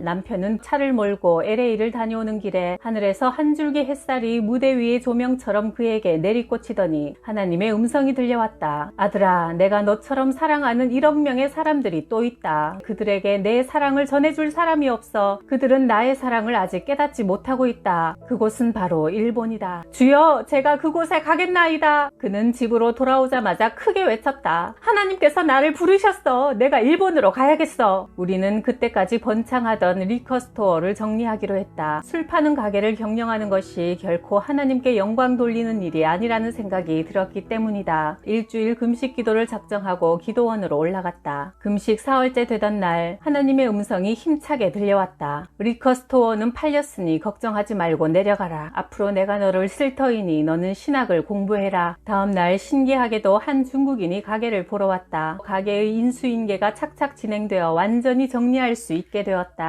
남편은 차를 몰고 LA를 다녀오는 길에 하늘에서 한 줄기 햇살이 무대 위의 조명처럼 그에게 내리꽂히더니 하나님의 음성이 들려왔다. 아들아, 내가 너처럼 사랑하는 1억 명의 사람들이 또 있다. 그들에게 내 사랑을 전해줄 사람이 없어. 그들은 나의 사랑을 아직 깨닫지 못하고 있다. 그곳은 바로 일본이다. 주여, 제가 그곳에 가겠나이다. 그는 집으로 돌아오자마자 크게 외쳤다. 하나님께서 나를 부르셨어. 내가 일본으로 가야겠어. 우리는 그때까지 번창하던 리커스토어를 정리하기로 했다. 술 파는 가게를 경영하는 것이 결코 하나님께 영광 돌리는 일이 아니라는 생각이 들었기 때문이다. 일주일 금식 기도를 작정하고 기도원으로 올라갔다. 금식 사흘째 되던 날 하나님의 음성이 힘차게 들려왔다. 리커스토어는 팔렸으니 걱정하지 말고 내려가라. 앞으로 내가 너를 쓸 터이니 너는 신학을 공부해라. 다음 날 신기하게도 한 중국인이 가게를 보러 왔다. 가게의 인수인계가 착착 진행되어 완전히 정리할 수 있게 되었다.